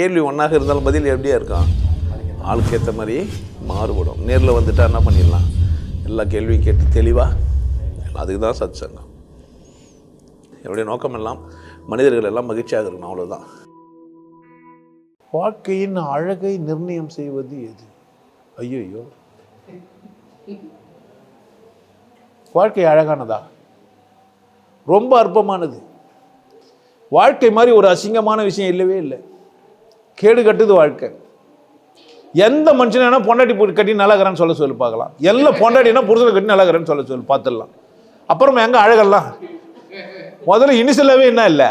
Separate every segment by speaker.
Speaker 1: கேள்வி ஒன்றாக இருந்தாலும் பதில் எப்படியா இருக்கும்? ஆளுக்கு ஏற்ற மாதிரி மாறுபடும். நேரில் வந்துட்டா என்ன பண்ணிடலாம்? எல்லா கேள்வியும் கேட்டு தெளிவாக அதுக்கு தான் சத் சங்கம் என்னுடைய நோக்கம் எல்லாம் மனிதர்கள் எல்லாம் மகிழ்ச்சியாக இருக்கணும் அவ்வளோதான் வாழ்க்கையின் அழகை நிர்ணயம் செய்வது எது? ஐயோ வாழ்க்கை அழகானதா? ரொம்ப அற்பமானது. வாழ்க்கை மாதிரி ஒரு அசிங்கமான விஷயம் இல்லவே இல்லை. கேடு கட்டுது வாழ்க்கை. எந்த மனுஷனா பொண்டாட்டி போட்டு கட்டி நல்லாகிறேன்னு சொல்ல சொல்லி பார்க்கலாம். எல்லாம் பொண்டாட்டினா புருஷனை கட்டி நல்லாகிறேன்னு சொல்ல சொல்லி பார்த்துடலாம். அப்புறமா எங்கே அழகெல்லாம்? முதல்ல இனிஷியலாகவே என்ன இல்லை?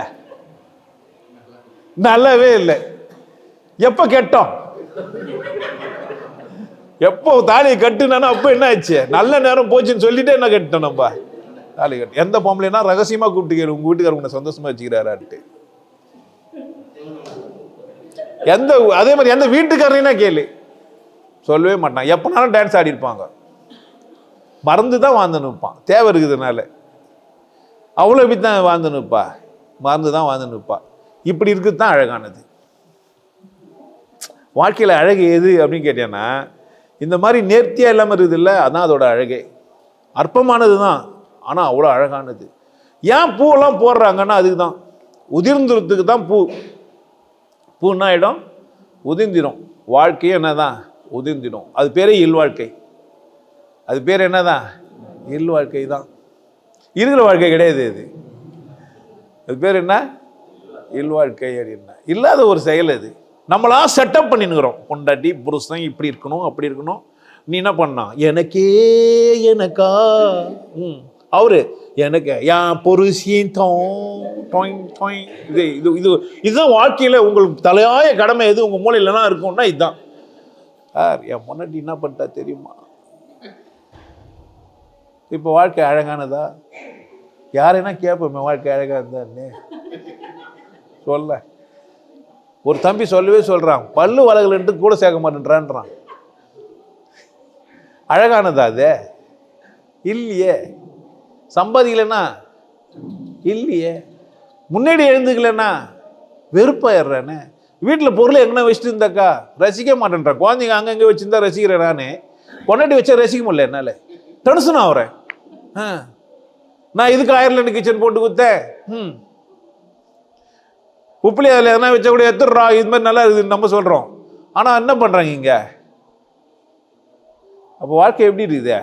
Speaker 1: நல்லாவே இல்லை. எப்போ கெட்டோம்? எப்போ தாலியை கட்டுனானா அப்போ என்ன ஆச்சு? நல்ல நேரம் போச்சுன்னு சொல்லிட்டு என்ன கட்டணும் நம்ம? தாலி கட்டு. எந்த பொம்பளைனா ரகசியமாக கூப்பிட்டுக்கிறேன் உங்கள் உங்க வீட்டுக்காரர் உன்னை வச்சுக்கிறாரான்ட்டு. எந்த அதே மாதிரி எந்த வீட்டுக்காரனா கேளு. சொல்லவே மாட்டான். எப்போனாலும் டான்ஸ் ஆடி இருப்பாங்க. மறந்து தான் வாழ்ந்து நிற்பான் தேவை இருக்குதுனால. அவ்வளோ இப்படி தான் வாழ்ந்து நிற்பா மறந்து தான் வாழ்ந்து நிற்பா இப்படி இருக்குது தான் அழகானது. வாழ்க்கையில் அழகு எது அப்படின்னு கேட்டேன்னா இந்த மாதிரி நேர்த்தியாக இல்லாமல் இருக்குதுல்ல அதான் அதோட அழகே. அற்பமானது தான் ஆனால் அவ்வளோ அழகானது. ஏன் பூவெல்லாம் போடுறாங்கன்னா அதுக்கு தான் உதிர்ந்துறதுக்கு தான் பூ. பூ இடம் ஆகிடும் வாழ்க்கையும் என்ன என்னதான்? உதிர்ந்திடும். அது பேரே இல்வாழ்க்கை அது பேர் என்னதான்? இல்வாழ்க்கை தான். இருக்கிற வாழ்க்கை கிடையாது இது. அது பேர் என்ன? இல்வாழ்க்கை அப்படின்னா இல்லாத ஒரு செயல் அது. நம்மளா செட்டப் பண்ணினுக்கிறோம். பொண்டாட்டி புருஷன் இப்படி இருக்கணும் அப்படி இருக்கணும். நீ என்ன பண்ணா? எனக்கே எனக்கா? ம். அவரு எனக்கு என் பொருசியும் இது இது இது இதுதான் வாழ்க்கையில் உங்களுக்கு தலையாய கடமை எது? உங்கள் மூலையிலலாம் இருக்கும்னா இதுதான். சார் என் முன்னாடி என்ன பண்ணிட்டா தெரியுமா? இப்போ வாழ்க்கை அழகானதா? யாரைனா கேட்போமே வாழ்க்கை அழகாக இருந்தான்னு. சொல்ல. ஒரு தம்பி சொல்லவே சொல்கிறான் பல்லு வளகலன்ட்டு கூட சேர்க்க மாட்டேன்றான்றான். அழகானதா அது? இல்லையே. சம்பாதிக்கலைன்னா இல்லையே. முன்னாடி எழுந்துக்கலன்னா வெறுப்பாயிடுறானே வீட்டில் பொருள் எங்கன்னா வச்சுட்டு இருந்தாக்கா? ரசிக்க மாட்டேன்றான் குழந்தைங்க அங்கங்கே வச்சுருந்தா ரசிக்கிறேன் நான். பொண்டாட்டி வச்சா ரசிக்க முடியல என்னால். டென்ஷன் ஆகிறேன் ஆ. நான் இதுக்கு அயர்லாண்டு கிச்சன் போட்டு கொடுத்தேன் ம். உப்புலி அதில் எதனா வச்சா கூட எடுத்துடுறா. இது மாதிரி நல்லா இருக்குதுன்னு நம்ம சொல்கிறோம் ஆனால் என்ன பண்ணுறாங்க இங்கே? அப்போ வாழ்க்கை எப்படி இருக்குது?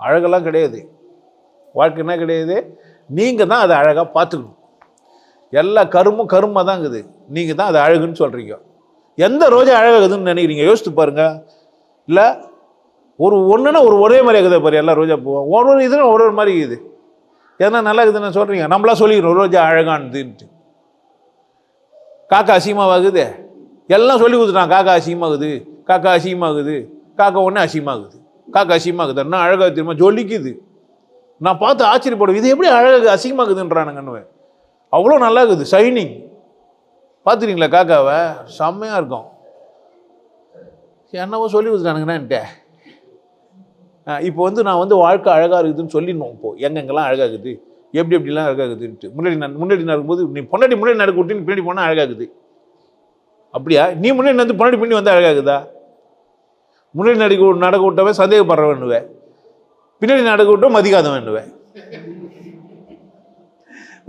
Speaker 1: அழகெல்லாம் கிடையாது. வாழ்க்கை என்ன கிடையாது? நீங்கள் தான் அதை அழகாக பார்த்துக்கணும். எல்லா கருமும் கருமாக தான் இருக்குது. நீங்கள் தான் அது அழகுன்னு சொல்கிறீங்க எந்த ரோஜா அழகாகுதுன்னு நினைக்கிறீங்க? யோசித்து பாருங்கள் இல்லை ஒரு ஒன்றுனா ஒரு ஒரே மாதிரி இருக்குது பாரு எல்லா ரோஜா பூவும். ஒரு ஒரு இதுனா ஒரு ஒரு மாதிரி இருக்குது. எதனா நல்லா இருக்குதுன்னு சொல்கிறீங்க நம்மளா சொல்லிக்கிறோம் ரோஜா அழகானதுன்ட்டு. காக்கா அசிங்கமாகுது. எல்லாம் சொல்லி கொடுத்துட்டான். காக்கா அசிங்கமாகுது காக்கா அசிங்கமாகுது காக்கா ஒன்று அசிங்கமாகுது. காக்கா அசிங்கமாகுது. என்ன அழகாக தெரியுமா? ஜொலிக்குது. நான் பார்த்து ஆச்சரியப்படுவேன் இது எப்படி அழகு அசிங்கமாகுதுன்றானுங்கன்னு அவ்வளோ நல்லா இருக்குது ஷைனிங் பார்த்துறீங்களா காக்காவை? செம்மையாக இருக்கும். என்னவோ சொல்லி கொடுத்துட்டானுங்கண்ணான்ட்ட இப்போ வந்து நான் வந்து வாழ்க்கை அழகாக இருக்குதுன்னு சொல்லிடணும் இப்போ. எங்கெங்கெல்லாம் அழகாக இருக்குது எப்படி எப்படிலாம் அழகாகுதுன்ட்டு முன்னாடி நான் முன்னாடி நடக்கும்போது நீ பொன்னாடி முன்னாடி நடக்க விட்டு நீ பின்னாடி போனால் அழகாகுது அப்படியா? நீ முன்னாடி நடந்து பொன்னாடி பின்னாடி வந்து அழகாகுதா முன்னாடி நடக்க நடக்க விட்டவன் சந்தேகப்படுறவன்னுவேன். பின்னாடி நடக்கட்டும் விட்டோம் மதிக்காதவன்னுவேன்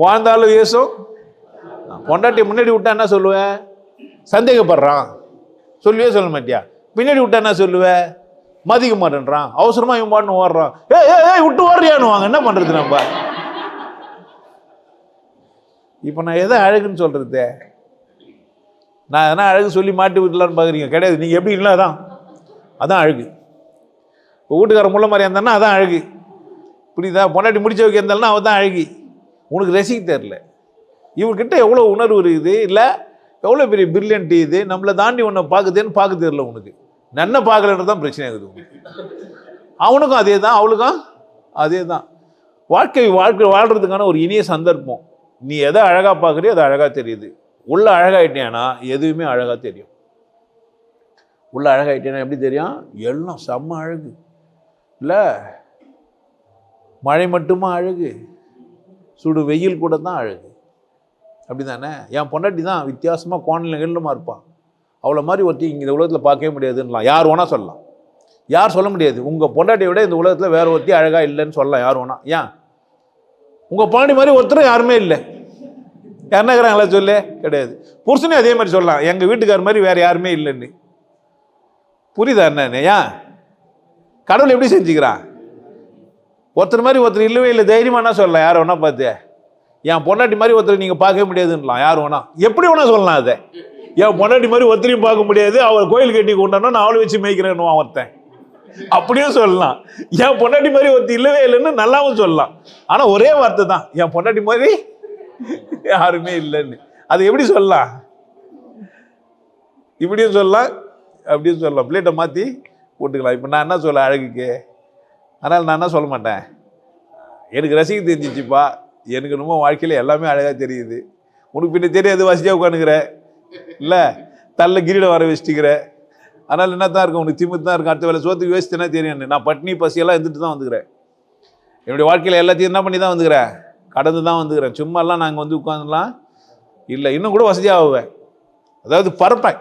Speaker 1: வாழ்ந்தாலும் ஏசும் பொண்டாட்டி முன்னாடி விட்டா என்ன சொல்லுவேன் சந்தேகப்படுறான். சொல்லவே சொல்ல மாட்டியா? பின்னாடி விட்டா என்ன சொல்லுவேன் மதிக்க மாட்டேன்றான். அவசரமா இவன் பாட்டு ஓடுறான். ஏ ஏ விட்டு ஓடுறியான்னு வாங்க. என்ன பண்றது நம்ம? இப்போ நான் எதை அழகுன்னு சொல்றது? நான் எதனா அழகு சொல்லி மாட்டி விடலான்னு பார்க்குறீங்க கிடையாது. நீங்கள் எப்படி இல்லை அதான் அதான் அழகு. இப்போ வீட்டுக்கார முள்ள மாதிரி இருந்தானா அதான் அழகு. புரியுதா? பொண்டாட்டி முடிச்ச வைக்க இருந்தாலும் அவள் தான் அழகி. உனக்கு ரசிக்க தெரில இவர்கிட்ட எவ்வளோ உணர்வு இருக்குது? இல்லை எவ்வளோ பெரிய பிரில்லியன்ட் இது? நம்மளை தாண்டி உன்னை பார்க்குதேன்னு பார்க்க தெரில உனக்கு. நன்னை பார்க்கலன்றது தான் பிரச்சனை இருக்குது அவனுக்கும் அதே தான் அவளுக்கும் அதே தான் வாழ்க்கை வாழ்க்கை வாழ்கிறதுக்கான ஒரு இனிய சந்தர்ப்பம். நீ எதை அழகாக பார்க்குறியோ அது அழகாக தெரியுது. உள்ள அழகாயிட்டியானா எதுவுமே அழகாக தெரியும். உள்ள அழகாயிட்டேனா எப்படி தெரியும்? எல்லாம் செம்ம அழகு. இல்லை. மழை மட்டுமா அழகு? சுடு வெயில் கூட தான் அழகு. அப்படி தானே என் பொண்டாட்டி தான் வித்தியாசமாக கோணல் நிகழ்லுமா இருப்பான் அவ்வளோ மாதிரி ஒருத்தி இங்கே இந்த உலகத்தில் பார்க்கவே முடியாதுன்னலாம். யார் வேணால் சொல்லலாம். யார் சொல்ல முடியாது. உங்கள் பொண்டாட்டியை விட இந்த உலகத்தில் வேறு ஒருத்தி அழகாக இல்லைன்னு சொல்லலாம். யார் வேணால் ஏன்? உங்கள் பொண்டாட்டி மாதிரி ஒருத்தரும் யாருமே இல்லை. யாருன்னா சொல்லு. கிடையாது. புருஷனே அதே மாதிரி சொல்லலாம். எங்கள் வீட்டுக்கார் மாதிரி வேறு யாருமே இல்லைன்னு. புரியுதா என்ன? ஏன்? கடவுள் எப்படி செஞ்சுக்கிறான்? ஒருத்தர் மாதிரி ஒருத்தர் இல்லவே இல்லை தைரியமாக என்ன சொல்லலாம்? யார் வேணா பார்த்து. என் பொண்டாட்டி மாதிரி ஒருத்தர் நீங்கள் பார்க்கவே முடியாதுன்னலாம். யார் வேணா. எப்படி வேணா சொல்லலாம் அதை. என் பொண்டாட்டி மாதிரி ஒருத்தரையும் பார்க்க முடியாது. அவர் கோயில் கட்டி கொண்டானா நான் அவளை வச்சு மேய்க்கிறேன்னு ஒருத்தன். அப்படியும் சொல்லலாம். என் பொண்டாட்டி மாதிரி ஒருத்தர் இல்லவே இல்லைன்னு நல்லாவும் சொல்லலாம். ஆனால் ஒரே வார்த்தை தான். என் பொண்டாட்டி மாதிரி யாருமே இல்லைன்னு. அது எப்படி சொல்லலாம்? இப்படியும் சொல்லலாம் அப்படியும் சொல்லலாம். பிளேட்டை மாற்றி போட்டுக்கலாம். இப்போ நான் என்ன சொல்ல அழகுக்கு? அதனால் நான் என்ன சொல்ல மாட்டேன்? எனக்கு ரசிக்க தெரிஞ்சிச்சுப்பா. எனக்கு ரொம்ப வாழ்க்கையில் எல்லாமே அழகாக தெரியுது. உனக்கு பின்ன தெரியாது வசதியாக உட்காந்துக்கிற? இல்லை? தள்ள கிரீட வர வச்சுட்டுக்கிற? அதனால் என்ன தான் இருக்கும்? உனக்கு திமித்து தான் இருக்கும். அடுத்த வேலை சோத்துக்கு வேஸ்ட்டுனா தெரியும் நான் பட்னி பசியெல்லாம் இருந்துட்டு தான் வந்துக்கிறேன். என்னுடைய வாழ்க்கையில் எல்லாத்தையும் என்ன பண்ணி தான் வந்துக்கிறேன்? கடந்து தான் வந்துக்கிறேன். சும்மாலாம் நாங்கள் வந்து உட்காந்துலாம் இல்லை இன்னும் கூட வசதியாக ஆகுவேன் அதாவது பறப்பேன்.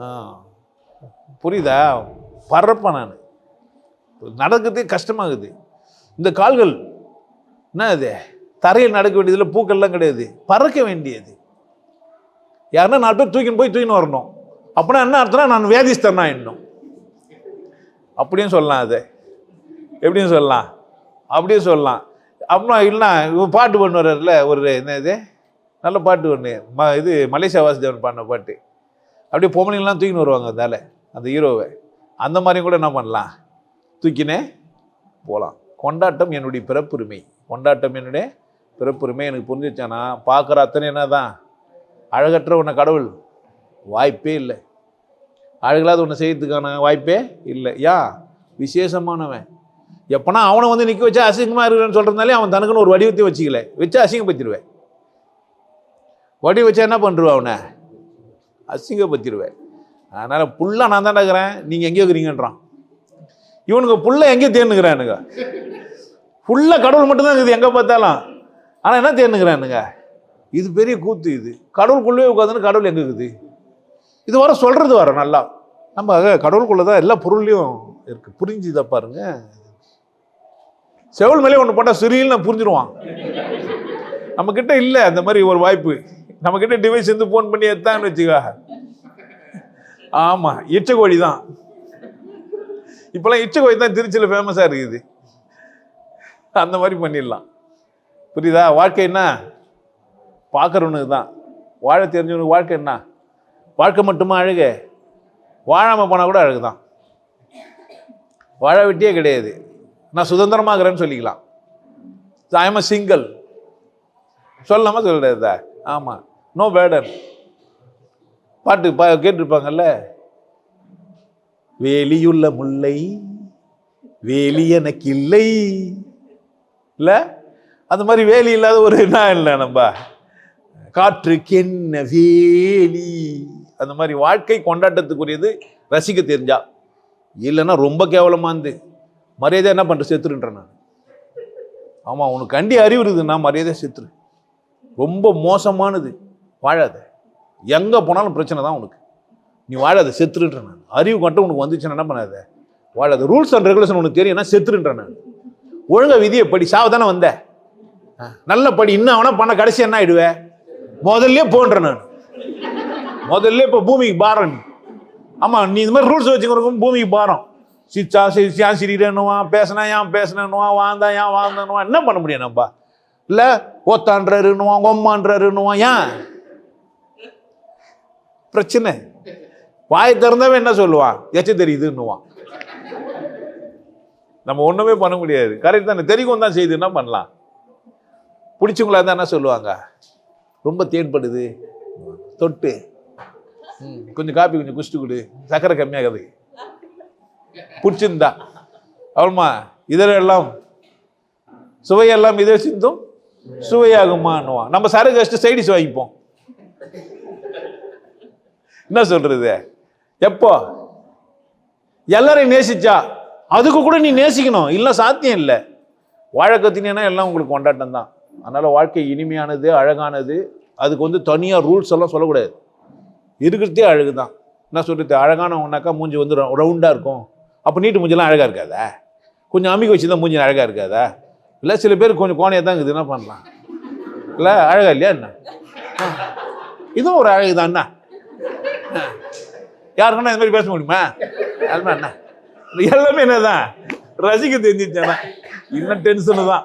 Speaker 1: ஆ. புரியுதா? பறப்பேன் நான். நடக்கிறதே கஷ்டமாகுது. இந்த கால்கள் என்ன இது? தரையில் நடக்க வேண்டியதில் பூக்கள்லாம் கிடையாது. பறக்க வேண்டியது. யாருன்னா நாலு பேர் தூக்கின்னு போய் தூக்கின்னு வரணும். அப்படின்னா என்ன அர்த்தம்னா நான் வேதிஸ்தனா இன்னும். அப்படியும் சொல்லலாம் அதை. எப்படியும் சொல்லலாம். அப்படியும் சொல்லலாம். அப்புறம் இல்லைனா பாட்டு பண்ணுவார்ல ஒரு என்ன இது? நல்ல பாட்டு ஒன்று ம இது மலேசியா வாசுதேவன் பாடின பாட்டு. அப்படியே பொம்பளைங்களாம் தூக்கின்னு வருவாங்க அதால். அந்த ஹீரோவை. அந்த மாதிரியும் கூட என்ன பண்ணலாம்? தூக்கினே போகலாம் கொண்டாட்டம் என்னுடைய பிறப்புரிமை. கொண்டாட்டம் என்னுடைய பிறப்புரிமை. எனக்கு புரிஞ்சிச்சானா பார்க்குற அத்தனை என்ன தான் அழகற்ற உன்னை கடவுள். வாய்ப்பே இல்லை. அழகில்லாத ஒன்று செய்யறதுக்கான வாய்ப்பே இல்லை. யா விசேஷமானவன். எப்போனா அவனை வந்து நிற்க வச்சா அசிங்கமாக இருக்கிறேன்னு சொல்கிறதுனாலே அவன் தனக்குன்னு ஒரு வடிவத்தையும் வச்சுக்கல. வச்சு அசிங்கப்படுத்திடுவேன். வடி வச்சா என்ன பண்ணுருவா அவனை? அசிங்கப்படுத்திடுவேன். அதனால் புல்லாக நான் தான் இருக்கிறேன். நீங்கள் எங்கேயோ இருக்கிறீங்கன்றான். இவனுங்க புள்ள எங்கேயோ தேர்னுக்கிறானுங்க ஃபுல்லாக கடவுள் மட்டும்தான் இருக்குது எங்கே பார்த்தாலும். ஆனால் என்ன தேர்னுக்கிறானுங்க இது பெரிய கூத்து இது. கடவுளுக்குள்ளே உட்காந்துன்னு கடவுள் எங்கே இருக்குது? இது வர சொல்கிறது வர நல்லா. நம்ம கடவுளுக்குள்ளே தான் எல்லா பொருள்லையும் இருக்குது புரிஞ்சுதா பாருங்க. செவல் மேலே ஒன்று போட்டால் சிறியில் புரிஞ்சிருவான். நம்மக்கிட்ட இல்லை அந்த மாதிரி ஒரு வாய்ப்பு. நம்மக்கிட்ட டிவைஸ் இருந்து ஃபோன் பண்ணி எடுத்தான்னு வச்சுக்கா ஆமாம் இச்சக்கோழி தான். இப்போலாம் இச்சக்கோழி தான் திருச்சியில் ஃபேமஸாக இருக்குது. அந்த மாதிரி பண்ணிடலாம். புரியுதா? வாழ்க்கை என்ன? பார்க்குறவனுக்கு தான். வாழ தெரிஞ்சவனுக்கு வாழ்க்கை என்ன? வாழ்க்கை மட்டுமா அழகு? வாழாமல் போனால் கூட அழகு தான். வாழ வெட்டியே கிடையாது. நான் சுதந்திரமாகிறேன்னு சொல்லிக்கலாம். ஐஎம் சிங்கிள் சொல்லாமல் சொல்கிறதா ஆமாம் நோ பேர்டன் பாட்டு பா கேட்டிருப்பாங்கல்ல? வேலியுள்ள முல்லை வேலி எனக்கு இல்லை? இல்லை அந்த மாதிரி வேலி இல்லாத ஒரு என்ன இல்லை நம்ம. காற்றுக்கு என்ன வேலி? அந்த மாதிரி வாழ்க்கை கொண்டாட்டத்துக்குரியது ரசிக்க தெரிஞ்சா. இல்லைன்னா ரொம்ப கேவலமா மரியாதை என்ன பண்ணுற செத்துருன்றேன் நான். ஆமாம் உனக்கு கண்டி அறிவு நான் மரியாதை செத்துரு. ரொம்ப மோசமானது. வாழாத. எங்கே போனாலும் பிரச்சனை தான் உனக்கு. நீ வாழாத செத்துருன்றேன் நான். அறிவு கொண்டு உனக்கு வந்துச்சுன்னா என்ன பண்ணாத? வாழாத ரூல்ஸ் அண்ட் ரெகுலேஷன் உனக்கு தெரியும்னா செத்துருன்றேன் நான். ஒழுங்கா விதியை படி சாவ தானே வந்த. ஆ, நல்ல படி இன்னும் அவனா பண்ண கடைசி என்ன ஆயிடுவேன் முதல்ல போன்றேன் நான். முதல்ல இப்போ பூமிக்கு பாரம் நீ. நீ இந்த மாதிரி ரூல்ஸ் வச்சுக்கிறவங்க பூமிக்கு பாரம். சிச்சா சிச்சா சிரிக்கிறேன்னுவான் பேசினா ஏன் பேசினேன்னுவான் வாழ்ந்தா ஏன் வாழ்ந்தேன்னுவான் என்ன பண்ண முடியும் நம்ம? இல்லை ஓத்தான்றாருன்னுவான் கொம்மான்றாருன்னுவான் ஏன்? பிரச்சனை. வாய் திறந்தவன் என்ன சொல்லுவான்? எச்ச தெரியுதுன்னுவான். நம்ம ஒன்றுமே பண்ண முடியாது. கரெக்ட் தானே? தெரியும் தான் செய்து என்ன பண்ணலாம்? பிடிச்சவங்களா இருந்தால் என்ன சொல்லுவாங்க? ரொம்ப தேன்படுது தொட்டு. ம், கொஞ்சம் காப்பி கொஞ்சம் குடிச்சிட்டு கொடு. சக்கரை கம்மியாகுது. பிடிச்சிருந்தா. அவ்வளோமா இதெல்லாம் சுவையெல்லாம் இதை சிந்தும் சுவையாகுமான்னுவான். நம்ம சரக்கு வச்சுட்டு சைடிஸ் வாங்கிப்போம். என்ன சொல்றது? எப்போ? எல்லாரையும் நேசிச்சா? அதுக்கு கூட நீ நேசிக்கணும். இல்லை சாத்தியம் இல்லை. வாழ கத்தினா எல்லாம் உங்களுக்கு கொண்டாட்டம் தான். அதனால் வாழ்க்கை இனிமையானது அழகானது. அதுக்கு வந்து தனியாக ரூல்ஸ் எல்லாம் சொல்லக்கூடாது. இருக்கிறதே அழகு தான். என்ன சொல்கிறது அழகானவங்கனாக்கா மூஞ்சி வந்து ரவுண்டாக இருக்கும். அப்போ நீட்டு மூஞ்சிலாம் அழகாக இருக்காதா? கொஞ்சம் அமைக்க வச்சு தான் மூஞ்சி அழகாக இருக்காதா? இல்லை சில பேர் கொஞ்சம் கோணையாக தான் இருக்குது. என்ன பண்ணலாம்? இல்லை அழகா இல்லையா என்ன? இதுவும் ஒரு அழகு தான்? என்ன யாருக்குன்னா இந்த மாதிரி பேச முடியுமா? எல்லாமே என்ன? எல்லாமே என்னதான்? ரசிக்க தெரிஞ்சிச்சேனா இன்னும் டென்ஷனு தான்.